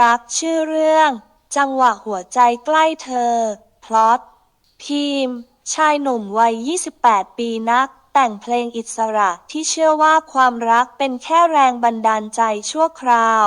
รักชื่อเรื่อง จังหวะหัวใจใกล้เธอ พล็อตทีมชายหนุ่มวัย 28 ปีนัก แต่งเพลงอิสระที่เชื่อว่าความรักเป็นแค่แรงบันดาลใจชั่วคราว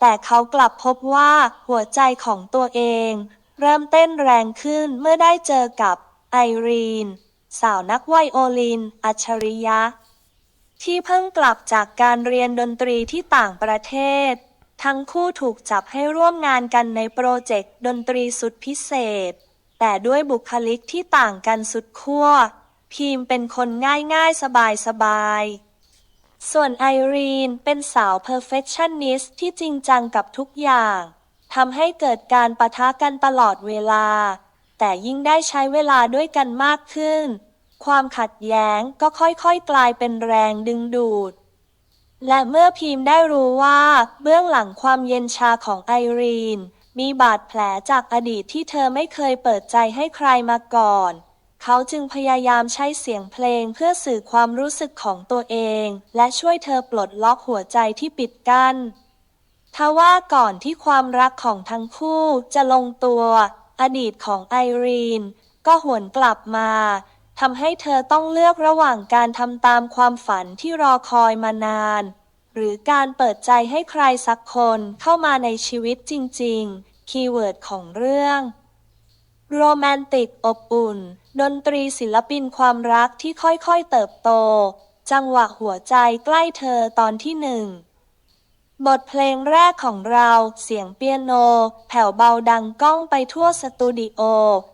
แต่เขากลับพบว่าหัวใจของตัวเอง เริ่มเต้นแรงขึ้นเมื่อได้เจอกับไอรีน สาวนักไวโอลิน อัจฉริยะ ที่เพิ่งกลับจากการเรียนดนตรีที่ต่างประเทศ ทั้งคู่ถูกจับให้ร่วมงานกันในโปรเจกต์ดนตรีสุดพิเศษ แต่ด้วยบุคลิกที่ต่างกันสุดขั้ว พีมเป็นคนง่ายๆสบายๆ ส่วนไอรีนเป็นสาว perfectionist ที่จริงจังกับทุกอย่างทำให้เกิดการปะทะกันตลอดเวลา แต่ยิ่งได้ใช้เวลาด้วยกันมากขึ้น ความขัดแย้งก็ค่อยๆกลายเป็นแรงดึงดูด และเมื่อพีมได้รู้ว่าเบื้องหลังความเย็นชาของไอรีน มีบาดแผลจากอดีตที่เธอไม่เคยเปิดใจให้ใครมาก่อน เขาจึงพยายามใช้เสียงเพลงเพื่อสื่อความรู้สึกของตัวเอง และช่วยเธอปลดล็อกหัวใจที่ปิดกัน้นทว่าก่อนที่ความรักของทั้งคู่จะลงตัว อดีตของไอรีน ก็หวนกลับมา ทำให้เธอต้องเลือกระหว่างการทำตามความฝันที่รอคอยมานาน หรือการเปิดใจให้ใครสักคนเข้ามาในชีวิตจริง ๆ คีย์เวิร์ดของเรื่องโรแมนติกอบอุ่น ดนตรีศิลปินความรักที่ค่อยๆเติบโต จังหวะหัวใจใกล้เธอตอนที่หนึ่ง บทเพลงแรกของเราเสียงเปียโน แผ่วเบาดังก้องไปทั่วสตูดิโอ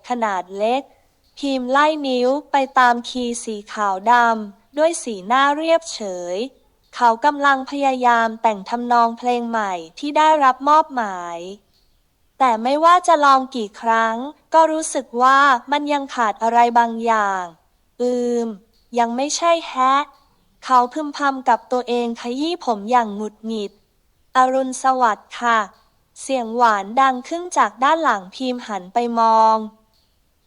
ขนาดเล็ก พิมพ์ไล่นิ้วไปตามคีย์สีขาวดำด้วยสีหน้าเรียบเฉย เขากำลังพยายามแต่งทำนองเพลงใหม่ที่ได้รับมอบหมาย แต่ไม่ว่าจะลองกี่ครั้ง ก็รู้สึกว่ามันยังขาดอะไรบางอย่าง อืม ยังไม่ใช่แฮะ เขาพึมพำกับตัวเองขยี้ผมอย่างหงุดหงิด อรุณสวัสดิ์ค่ะ เสียงหวานดังขึ้นจากด้านหลังพิมพ์หันไปมอง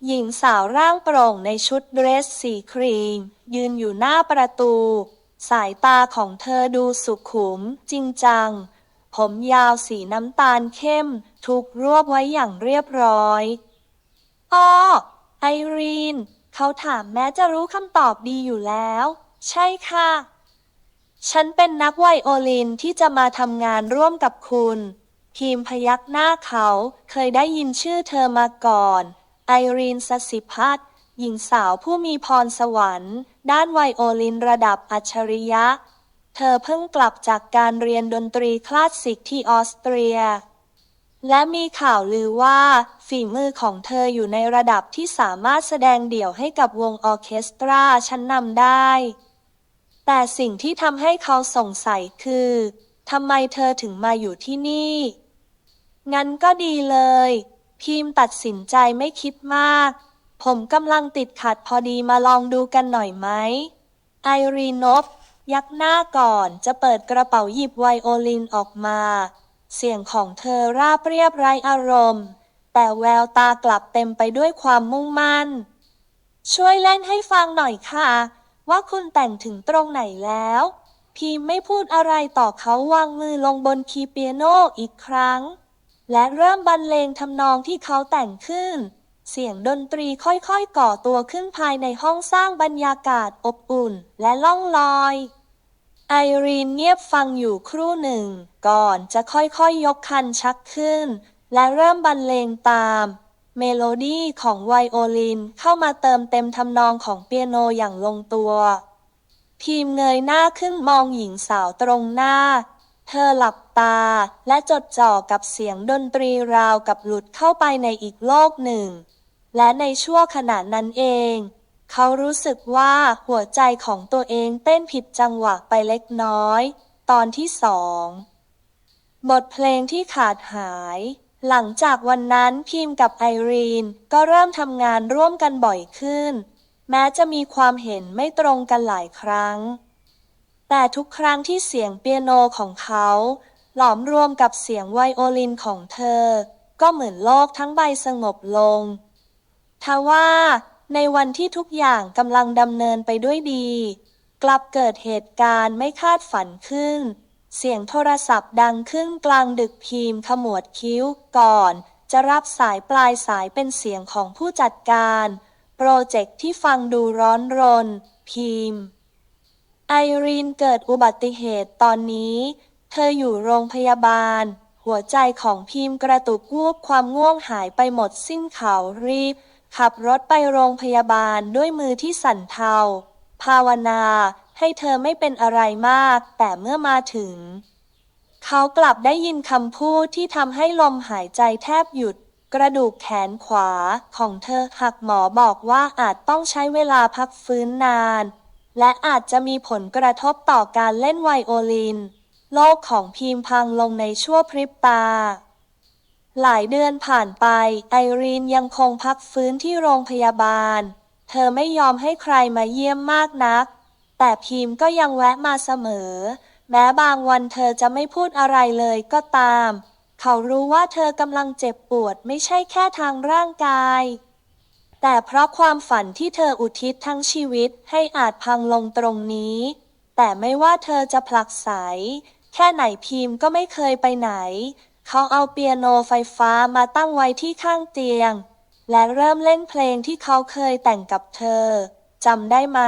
หญิงสาวร่างโปร่งในชุดเดรสสีครีม ยืนอยู่หน้าประตู สายตาของเธอดูสุขุม จริงจัง ผมยาวสีน้ำตาลเข้ม ถูกรวบไว้อย่างเรียบร้อยอ้อไอรีน เขาถามแม้จะรู้คำตอบดีอยู่แล้ว ใช่ค่ะ ฉันเป็นนักไวโอลินที่จะมาทำงานร่วมกับคุณพีมพยักหน้าเขาเคยได้ยินชื่อเธอมาก่อน ไอรีนสสิพัฒน์หญิงสาวผู้มีพรสวรรค์ ด้านไวโอลินระดับอัจฉริยะ เธอเพิ่งกลับจากการเรียนดนตรีคลาสสิกที่ออสเตรีย และมีข่าวลือว่า ฝีมือของเธออยู่ในระดับที่สามารถแสดงเดี่ยวให้กับวงออเคสตราชั้นนำได้ แต่สิ่งที่ทำให้เขาสงสัยคือทำไมเธอถึงมาอยู่ที่นี่ งั้นก็ดีเลย พีมตัดสินใจไม่คิดมาก ผมกำลังติดขัดพอดีมาลองดูกันหน่อยไหม ไอรีนบยักหน้าก่อนจะเปิดกระเป๋าหยิบไวโอลินออกมา เสียงของเธอราบเรียบไร้อารมณ์ แต่แววตากลับเต็มไปด้วยความมุ่งมั่น ช่วยเล่นให้ฟังหน่อยค่ะ ว่าคุณแต่งถึงตรงไหนแล้ว พีมไม่พูดอะไรต่อเขาวางมือลงบนคีย์เปียโนอีกครั้ง และเริ่มบรรเลงทำนองที่เขาแต่งขึ้น เสียงดนตรีค่อยๆก่อตัวขึ้นภายในห้องสร้างบรรยากาศอบอุ่นและล่องลอย ไอรีนเงียบฟังอยู่ครู่หนึ่ง ก่อนจะค่อยๆยยกคันชักขึ้น และเริ่มบรรเลงตาม เมโลดี้ของไวโอลินเข้ามาเติมเต็มทำนองของเปียโนอย่างลงตัวพีมเงยหน้าขึ้นมองหญิงสาวตรงหน้า เธอหลับ ตา และจดจ่อกับเสียงดนตรีราวกับหลุดเข้าไปในอีกโลกหนึ่ง และในชั่วขณะนั้นเอง เขารู้สึกว่าหัวใจของตัวเองเต้นผิดจังหวะไปเล็กน้อย ตอนที่สองบทเพลงที่ขาดหาย หลังจากวันนั้นพิมกับไอรีน ก็เริ่มทำงานร่วมกันบ่อยขึ้น แม้จะมีความเห็นไม่ตรงกันหลายครั้ง แต่ทุกครั้งที่เสียงเปียโนของเขา หลอมรวมกับเสียงไวโอลินของเธอ ก็เหมือนโลกทั้งใบสงบลง ทว่าในวันที่ทุกอย่างกำลังดำเนินไปด้วยดี กลับเกิดเหตุการณ์ไม่คาดฝันขึ้น เสียงโทรศัพท์ดังขึ้นกลางดึกพิมพ์ขมวดคิ้วก่อน จะรับสายปลายสายเป็นเสียงของผู้จัดการ โปรเจกต์ที่ฟังดูร้อนรนพิมพ์ไอรีนเกิดอุบัติเหตุตอนนี้ เธออยู่โรงพยาบาล หัวใจของพิมพ์กระตุกวูบความง่วงหายไปหมดสิ้นเขารีบ ขับรถไปโรงพยาบาลด้วยมือที่สั่นเทา ภาวนาให้เธอไม่เป็นอะไรมาก แต่เมื่อมาถึง เขากลับได้ยินคำพูดที่ทำให้ลมหายใจแทบหยุด กระดูกแขนขวาของเธอหักหมอบอกว่าอาจต้องใช้เวลาพักฟื้นนาน และอาจจะมีผลกระทบต่อการเล่นไวโอลิน โลกของพีมพังลงในชั่วพริบตา หลายเดือนผ่านไป ไอรีนยังคงพักฟื้นที่โรงพยาบาล เธอไม่ยอมให้ใครมาเยี่ยมมากนัก แต่พีมก็ยังแวะมาเสมอ แม้บางวันเธอจะไม่พูดอะไรเลยก็ตาม เขารู้ว่าเธอกำลังเจ็บปวดไม่ใช่แค่ทางร่างกาย แต่เพราะความฝันที่เธออุทิศทั้งชีวิตให้อาจพังลงตรงนี้ แต่ไม่ว่าเธอจะผลักไสแค่ไหนพิมพ์ก็ไม่เคยไปไหน เขาเอาเปียโนไฟฟ้ามาตั้งไว้ที่ข้างเตียง และเริ่มเล่นเพลงที่เขาเคยแต่งกับเธอจำได้ไหม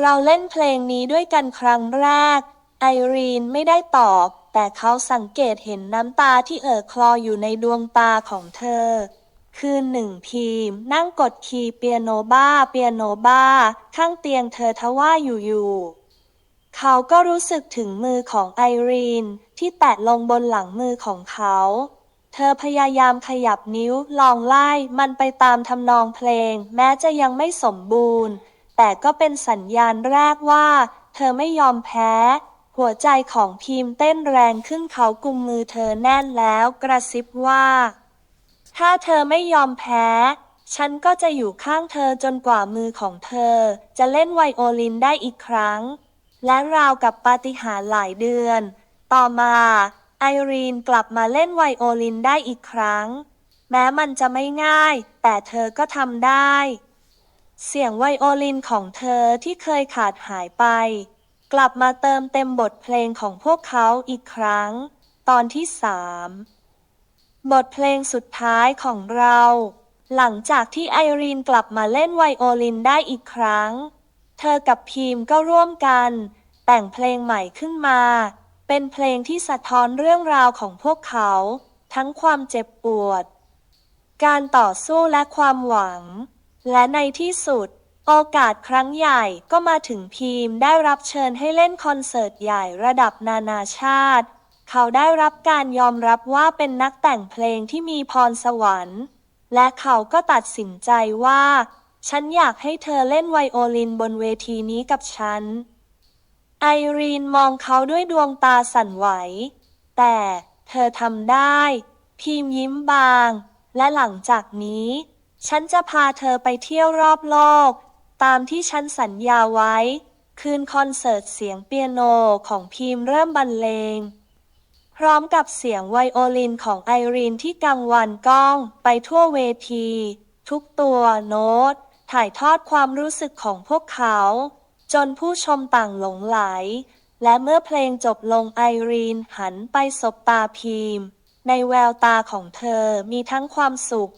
เราเล่นเพลงนี้ด้วยกันครั้งแรก ไอรีนไม่ได้ตอบ แต่เขาสังเกตเห็นน้ำตาที่เอ่อคลออยู่ในดวงตาของเธอ คืนหนึ่งพีม นั่งกดคีย์เปียโนบ้า เปียโนบ้า ข้างเตียงเธอทว่าอยู่ๆเขาก็รู้สึกถึงมือของไอรีน ที่แตะลงบนหลังมือของเขา เธอพยายามขยับนิ้วลองไล่มันไปตามทำนองเพลง แม้จะยังไม่สมบูรณ์ แต่ก็เป็นสัญญาณแรกว่า เธอไม่ยอมแพ้ หัวใจของพีมเต้นแรงขึ้นเขากุมมือเธอแน่นแล้วกระซิบว่า ถ้าเธอไม่ยอมแพ้ ฉันก็จะอยู่ข้างเธอจนกว่ามือของเธอ จะเล่นไวโอลินได้อีกครั้ง และราวกับปาฏิหาริย์หลายเดือน ต่อมาไอรีนกลับมาเล่นไวโอลินได้อีกครั้ง แม้มันจะไม่ง่าย แต่เธอก็ทำได้ เสียงไวโอลินของเธอที่เคยขาดหายไป กลับมาเติมเต็มบทเพลงของพวกเขาอีกครั้ง ตอนที่สาม บทเพลงสุดท้ายของเรา หลังจากที่ไอรีนกลับมาเล่นไวโอลินได้อีกครั้ง เธอกับพีมก็ร่วมกัน แต่งเพลงใหม่ขึ้นมา เป็นเพลงที่สะท้อนเรื่องราวของพวกเขา ทั้งความเจ็บปวด การต่อสู้และความหวัง และในที่สุด โอกาสครั้งใหญ่ก็มาถึงพีมได้รับเชิญให้เล่นคอนเสิร์ตใหญ่ระดับนานาชาติ เขาได้รับการยอมรับว่าเป็นนักแต่งเพลงที่มีพรสวรรค์ และเขาก็ตัดสินใจว่า ฉันอยากให้เธอเล่นไวโอลินบนเวทีนี้กับฉัน ไอรีนมองเขาด้วยดวงตาสั่นไหว แต่เธอทำได้พีมยิ้มบาง และหลังจากนี้ ฉันจะพาเธอไปเที่ยวรอบโลก ตามที่ฉันสัญญาไว้ คืนคอนเสิร์ตเสียงเปียโนของพีมเริ่มบรรเลง พร้อมกับเสียงไวโอลินของไอรีนที่กังวานก้องไปทั่วเวที ทุกตัวโน้ต ถ่ายทอดความรู้สึกของพวกเขา จนผู้ชมต่างหลงไหล และเมื่อเพลงจบลงไอรีนหันไปสบตาพีม ในแววตาของเธอมีทั้งความสุข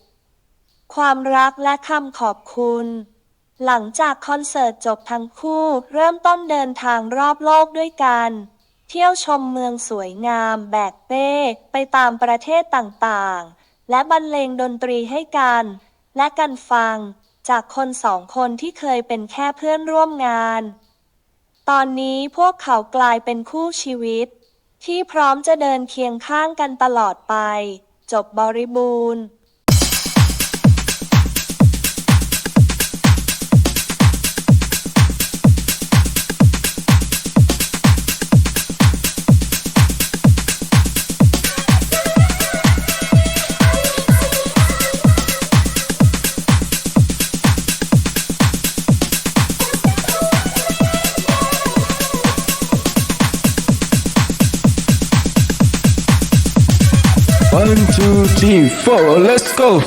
ความรักและคำขอบคุณ หลังจากคอนเสิร์ตจบทั้งคู่เริ่มต้นเดินทางรอบโลกด้วยกัน เที่ยวชมเมืองสวยงามแบกเป้ไปตามประเทศต่างๆ และบรรเลงดนตรีให้กัน และกันฟัง จากคนสองคนที่เคยเป็นแค่เพื่อนร่วมงาน ตอนนี้พวกเขากลายเป็นคู่ชีวิต ที่พร้อมจะเดินเคียงข้างกันตลอดไป จบบริบูรณ์ One, two, three, four, let's go!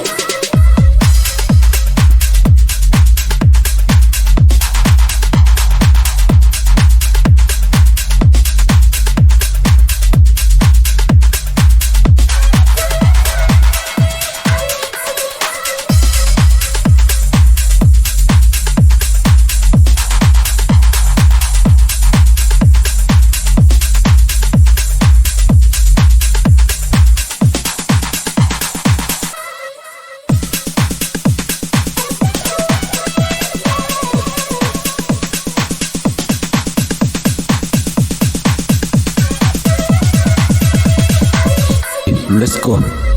Let's go.